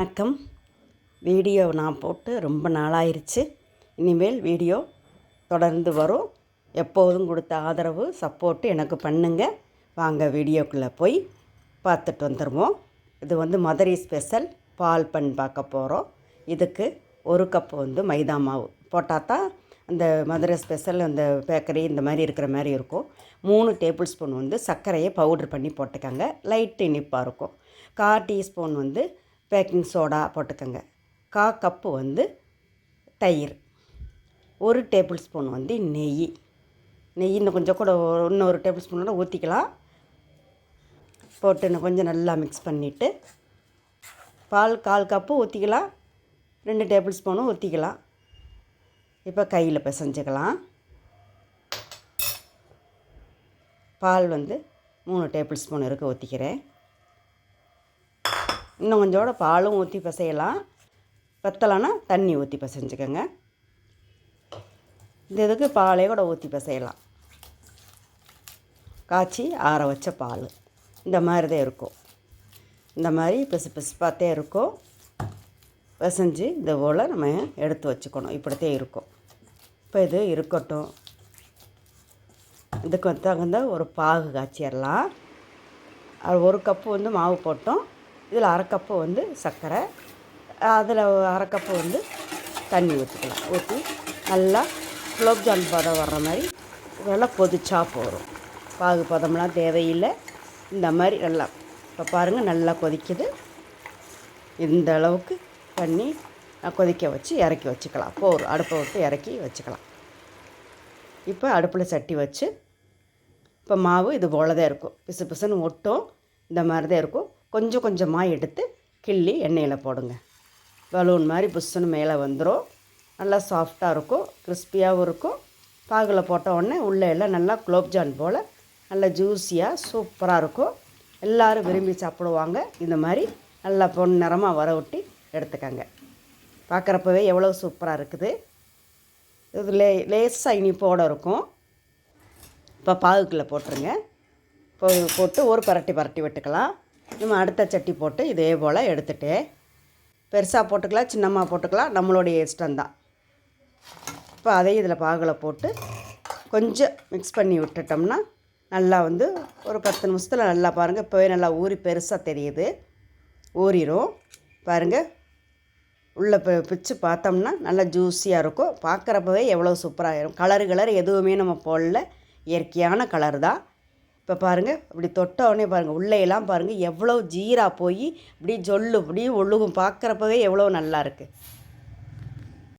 வணக்கம். வீடியோ நான் போட்டு ரொம்ப நாளாயிருச்சு. இனிமேல் வீடியோ தொடர்ந்து வரும். எப்போதும் கொடுத்த ஆதரவு சப்போர்ட்டு எனக்கு பண்ணுங்க. வாங்க வீடியோக்குள்ளே போய் பார்த்துட்டு வந்துடுவோம் இது வந்து மதுரை ஸ்பெஷல் பால் பண் பார்க்க போகிறோம் இதுக்கு ஒரு கப்பு வந்து மைதா மாவு. போட்டால் தான் அந்த மதுரை ஸ்பெஷல் அந்த பேக்கரி இந்த மாதிரி இருக்கிற மாதிரி இருக்கும். மூணு டேபிள் ஸ்பூன் வந்து சர்க்கரையை பவுடர் பண்ணி போட்டுக்கோங்க. லைட் இனிப்பாக இருக்கும். கால் டீஸ்பூன் வந்து பேக்கிங் சோடா போட்டுக்கோங்க. கா கப்பு வந்து தயிர். ஒரு டேபிள் ஸ்பூன் வந்து நெய். நெய் இன்னும் கொஞ்சம் கூட ஒரு- டேபிள் ஸ்பூனோட ஊற்றிக்கலாம் போட்டு இன்னும் கொஞ்சம் நல்லா மிக்ஸ் பண்ணிவிட்டு பால் கால் கப்பு ஊற்றிக்கலாம் ரெண்டு டேபிள் ஸ்பூனும் ஊற்றிக்கலாம் இப்போ கையில் பிசைஞ்சுக்கலாம். பால் வந்து மூணு டேபிள் ஸ்பூன் இருக்க ஊற்றிக்கிறேன் இன்னும் கொஞ்சோட பாலும் ஊற்றி பிசையலாம். பத்தலைன்னா தண்ணி ஊற்றி பிசைஞ்சுக்கோங்க. இந்த இதுக்கு பாலே கூட ஊற்றி பிசையலாம். காய்ச்சி ஆற வச்ச பால். இந்த மாதிரி தான் இருக்கும். இந்த மாதிரி பிசு பிசுப்பாத்தே இருக்கும். பிசைஞ்சு இந்த போல் நம்ம எடுத்து வச்சுக்கணும். இப்படித்தே இருக்கும். இப்போ இது இருக்கட்டும். இதுக்கு தகுந்த ஒரு பாகு காய்ச்சிடலாம். அது ஒரு கப்பு வந்து மாவு போட்டோம். இதில் அரை வந்து சர்க்கரை அதில் அரை வந்து தண்ணி ஊற்றிக்கலாம். ஊற்றி நல்லா குலோப்ஜாம் பதம் வர்ற மாதிரி நல்லா கொதிச்சா போகிறோம் பாகு பதம்லாம் தேவையில்லை. இந்த மாதிரி நல்லா இப்போ பாருங்கள் நல்லா கொதிக்குது. இந்த அளவுக்கு பண்ணி கொதிக்க வச்சு இறக்கி வச்சுக்கலாம். போர் அடுப்பை விட்டு இறக்கி வச்சுக்கலாம். இப்போ அடுப்பில் சட்டி வச்சு இப்போ மாவு இது போல தான் இருக்கும். பிசு பிசுன்னு ஒட்டும். இந்த மாதிரி தான் இருக்கும். கொஞ்சம் கொஞ்சமாக எடுத்து கிள்ளி எண்ணெயில் போடுங்க. பலூன் மாதிரி புஷ்ஷுன்னு மேலே வந்துடும் நல்லா சாஃப்டாக இருக்கும் கிறிஸ்பியாகவும் இருக்கும். பாகில் போட்ட உடனே உள்ளே எல்லாம் நல்லா குலோப்ஜான் போல் நல்லா ஜூஸியாக சூப்பராக இருக்கும். எல்லோரும் விரும்பி சாப்பிடுவாங்க. இந்த மாதிரி நல்லா பொன் நிறமாக வர விட்டு எடுத்துக்கங்க. பார்க்குறப்பவே எவ்வளோ சூப்பராக இருக்குது. இது லே லேஸாக இனிப்போடு இருக்கும். இப்போ பாகுக்குள்ளே போட்டுருங்க. இப்போ போட்டு ஒரு பரட்டி பரட்டி விட்டுக்கலாம். நம்ம அடுத்த சட்டி போட்டு இதே போல் எடுத்துகிட்டு பெருசாக போட்டுக்கலாம் சின்னமாக போட்டுக்கலாம். நம்மளுடைய இஷ்டம்தான். இப்போ அதையும் இதில் பாகில் போட்டு கொஞ்சம் மிக்ஸ் பண்ணி விட்டுட்டோம்னா நல்லா வந்து ஒரு பத்து நிமிஷத்தில் நல்லா பாருங்கள் இப்போவே நல்லா ஊறி பெருசாக தெரியுது. ஊறிடும் பாருங்கள் உள்ளே பிச்சு பார்த்தோம்னா நல்லா ஜூஸியாக இருக்கும். பார்க்குறப்பவே எவ்வளோ சூப்பராக இருக்கும் கலரு கலர் எதுவுமே நம்ம போடல. இயற்கையான கலர் தான். இப்போ பாருங்கள் இப்படி தொட்ட உடனே பாருங்கள் உள்ளேயெல்லாம் பாருங்கள் எவ்வளோ ஜீரா போய் இப்படி ஜொல்லு இப்படி ஒழுகும் பார்க்குறப்பவே எவ்வளோ நல்லா இருக்குது